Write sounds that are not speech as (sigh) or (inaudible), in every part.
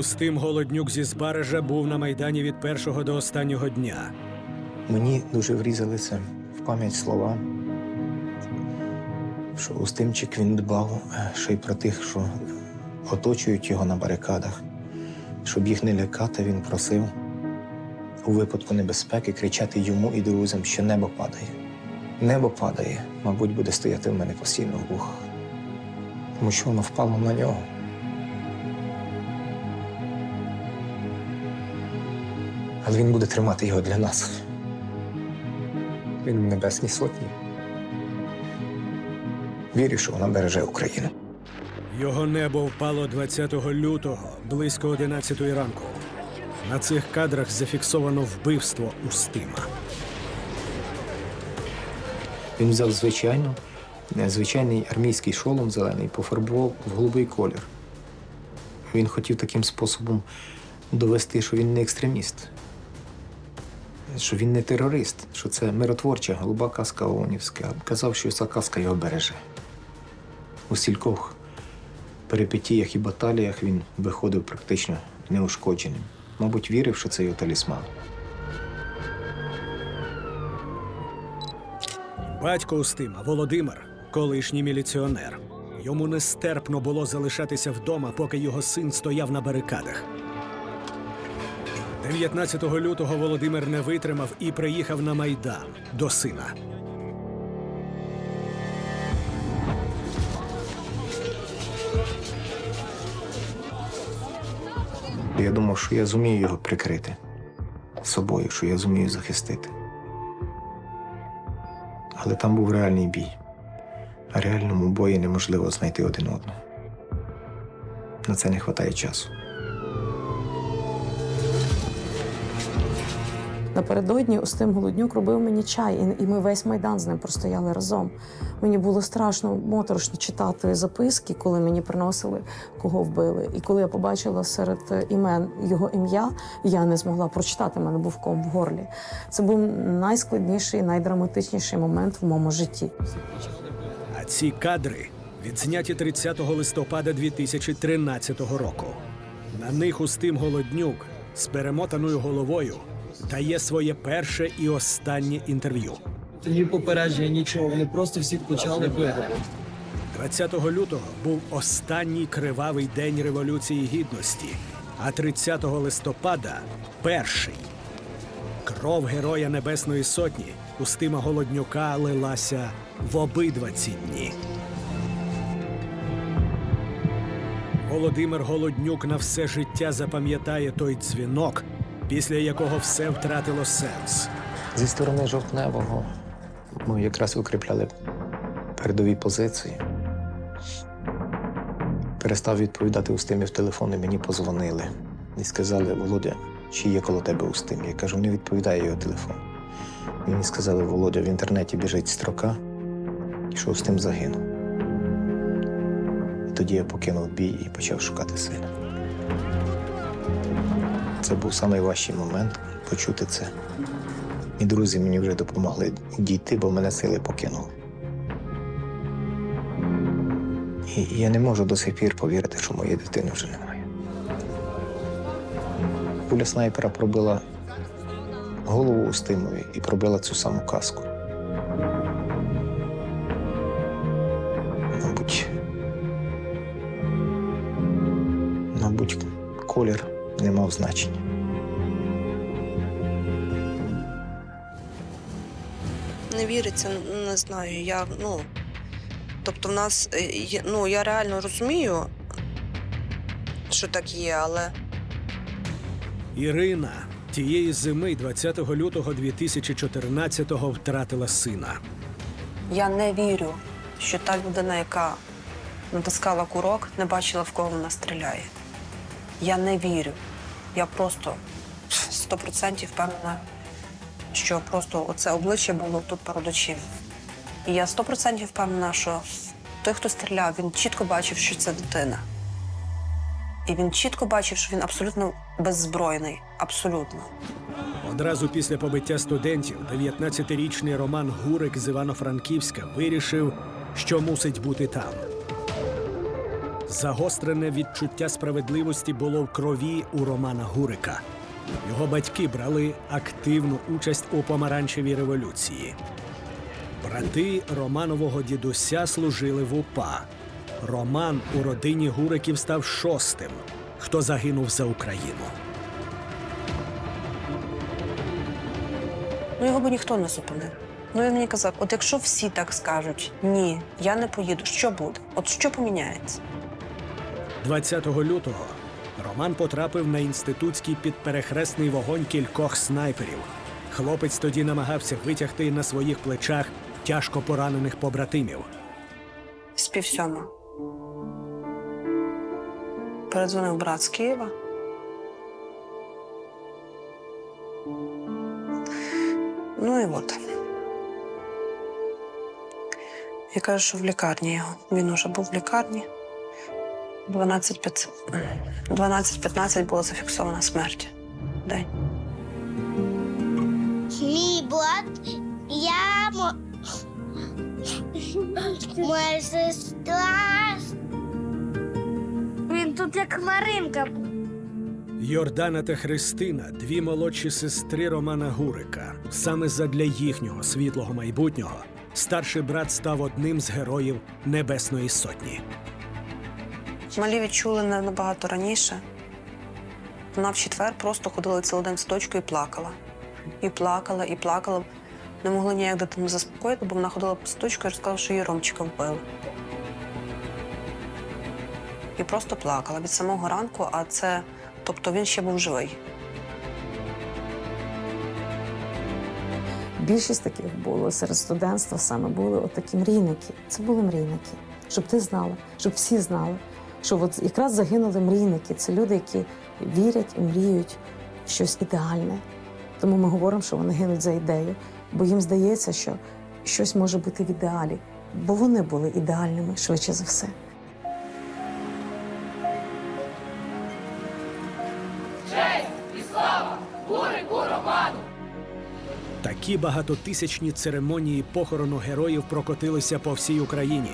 Устим Голоднюк зі Збаража був на майдані від першого до останнього дня. Мені дуже врізалися в пам'ять слова, що Устимчик він дбав е, ще й про тих, що оточують його на барикадах. Щоб їх не лякати, він просив у випадку небезпеки кричати йому і друзям, що небо падає. Небо падає, мабуть, буде стояти в мене постійно в вухах, тому що воно впало на нього. Але він буде тримати його для нас. Він в небесній сотні. Вірю, що вона береже Україну. Його небо впало 20 лютого близько 11 ранку. На цих кадрах зафіксовано вбивство Устима. Він взяв звичайно, звичайний армійський шолом зелений, пофарбував в голубий колір. Він хотів таким способом довести, що він не екстреміст, що він не терорист, що це миротворча голуба казка ООНівська. Казав, що ця казка його береже. У стількох перипетіях і баталіях він виходив практично неушкодженим. Мабуть, вірив, що це його талісман. Батько Устима Володимир, колишній міліціонер. Йому нестерпно було залишатися вдома, поки його син стояв на барикадах. 19 лютого Володимир не витримав і приїхав на майдан до сина. Я думав, що я зумію його прикрити собою, що я зумію захистити. Але там був реальний бій. А реальному бої неможливо знайти один одного. На це не вистачає часу. Напередодні Устим Голоднюк робив мені чай, і- ми весь майдан з ним простояли разом. Мені було страшно моторошно читати записки, коли мені приносили, кого вбили. І коли я побачила серед імен його ім'я, я не змогла прочитати. мене був ком в горлі. Це був найскладніший, найдраматичніший момент в моєму житті. А ці кадри відзняті 30 листопада 2013 року. На них Устим Голоднюк з перемотаною головою дає своє перше і останнє інтерв'ю. Ні попередження, нічого. Вони просто всіх почали бити. 20 лютого був останній кривавий день Революції Гідності, а 30 листопада перший. Кров Героя Небесної Сотні Устима Голоднюка лилася в обидва ці дні. Володимир Голоднюк на все життя запам'ятає той дзвінок, після якого все втратило сенс. Зі сторони жовтневого ми якраз укріпляли передові позиції. Перестав відповідати Устимі в телефон, і мені позвонили і сказали: Володя, чи є коло тебе Устим? Я кажу, не відповідає його телефон. Мені сказали, Володя, в інтернеті біжить строка, що Устим загинув. І тоді я покинув бій і почав шукати сина. Це був найважчий момент почути це. І друзі мені вже допомогли дійти, бо мене сили покинули. І я не можу до сих пір повірити, що моєї дитини вже немає. Куля снайпера пробила голову у стимові і пробила цю саму каску. Не мав значення. Не віриться, ну, не знаю. Я, ну, тобто, в нас, е, ну, я реально розумію, що так є, але Ірина тієї зими 20 лютого 2014-го втратила сина. я не вірю, що та людина, яка натискала курок, не бачила, в кого вона стріляє. Я не вірю. Я просто 100% впевнена, що просто оце обличчя було тут перед очима. І я 100% впевнена, що той, хто стріляв, він чітко бачив, що це дитина. І він чітко бачив, що він абсолютно беззбройний. Абсолютно. Одразу після побиття студентів 19-річний Роман Гурик з Івано-Франківська вирішив, що мусить бути там. Загострене відчуття справедливості було в крові у Романа Гурика. Його батьки брали активну участь у помаранчевій революції. Брати Романового дідуся служили в УПА. Роман у родині Гуриків став шостим, хто загинув за Україну. Ну його би ніхто не зупинив. Ну він мені казав: от якщо всі так скажуть, ні, я не поїду, що буде? От що поміняється? 20 лютого Роман потрапив на інститутський підперехресний вогонь кількох снайперів. Хлопець тоді намагався витягти на своїх плечах тяжко поранених побратимів. З пів. Передзвонив брат з Києва. Ну і от. Я кажу, що в лікарні його. Він уже був в лікарні. 12-15 12-15 зафіксована смерть. в День. Мій брат, я мо... моя сестра. Він тут як Маринка. Йордана та Христина, дві молодші сестри Романа Гурика. Саме задля їхнього світлого майбутнього старший брат став одним з героїв Небесної Сотні. Малі відчули набагато раніше. Вона в четвер просто ходила цілий день в садочку і плакала. І плакала, і плакала. Не могли ніяк дитину заспокоїти, бо вона ходила по садочку і розказала, що її Ромчика вбили. І просто плакала від самого ранку, а це, тобто він ще був живий. Більшість таких було серед студентства саме були от такі мрійники. Це були мрійники. Щоб ти знала, щоб всі знали, що от якраз загинули мрійники. Це люди, які вірять і мріють в щось ідеальне. Тому ми говоримо, що вони гинуть за ідею, бо їм здається, що щось може бути в ідеалі, бо вони були ідеальними швидше за все. Такі багатотисячні церемонії похорону героїв прокотилися по всій Україні.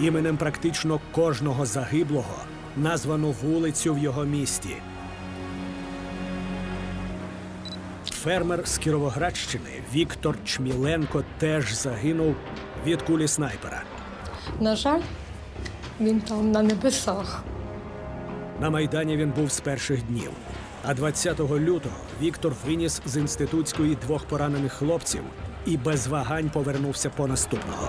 Іменем практично кожного загиблого названо вулицю в його місті. Фермер з Кіровоградщини Віктор Чміленко теж загинув від кулі снайпера. На жаль, він там на небесах. На Майдані він був з перших днів. А 20 лютого Віктор виніс з інститутської двох поранених хлопців і без вагань повернувся по наступного.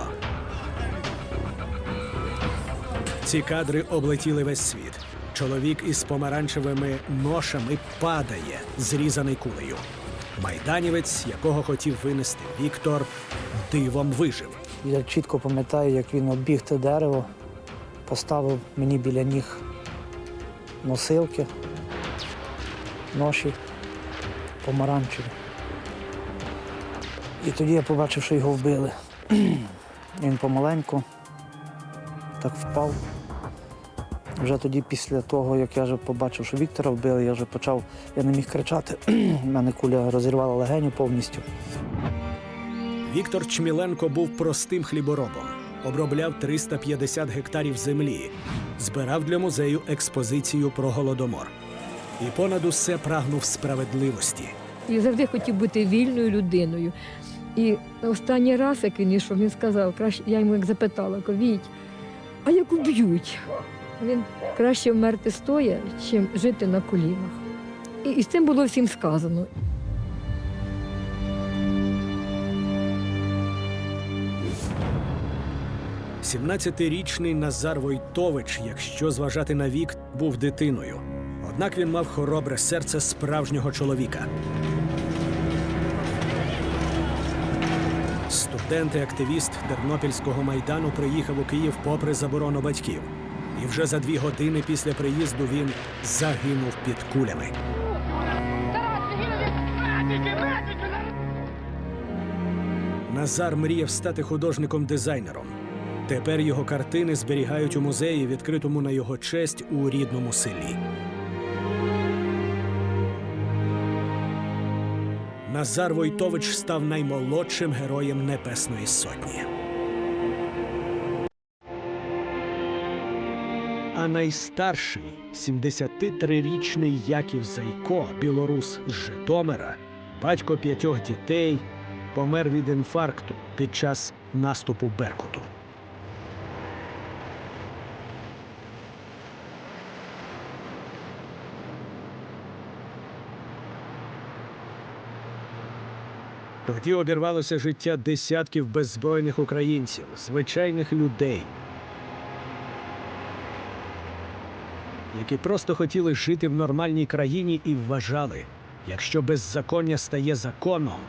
Ці кадри облетіли весь світ. Чоловік із помаранчевими ношами падає, зрізаний кулею. Майданівець, якого хотів винести Віктор, дивом вижив. Я чітко пам'ятаю, як він обіг те дерево, поставив мені біля ніг носилки, ноші помаранчеві. І тоді я побачив, що його вбили. (clears throat) Він помаленьку так впав. Вже тоді, після того, як я вже побачив, що Віктора вбили, я вже почав, я не міг кричати. (clears throat) У мене куля розірвала легеню повністю. Віктор Чміленко був простим хліборобом, обробляв 350 гектарів землі, збирав для музею експозицію про голодомор. І понад усе прагнув справедливості. І завжди хотів бути вільною людиною. І останній раз, як він йшов, він сказав, краще, я йому як запитала, кажу, Віть, а як уб'ють? Він краще вмерти стоя, чим жити на колінах. І, і з цим було всім сказано. – 17-річний Назар Войтович, якщо зважати на вік, був дитиною. Однак він мав хоробре серце справжнього чоловіка. Студент і активіст Тернопільського майдану приїхав у Київ попри заборону батьків. І вже за дві години після приїзду він загинув під кулями. Назар мріяв стати художником-дизайнером. Тепер його картини зберігають у музеї, відкритому на його честь у рідному селі. Назар Войтович став наймолодшим героєм Небесної Сотні. А найстарший 73-річний Яків Зайко, білорус з Житомира, батько п'ятьох дітей, помер від інфаркту під час наступу Беркуту. Тоді обірвалося життя десятків беззбройних українців, звичайних людей, які просто хотіли жити в нормальній країні і вважали, якщо беззаконня стає законом,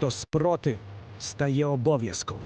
то спротив стає обов'язком.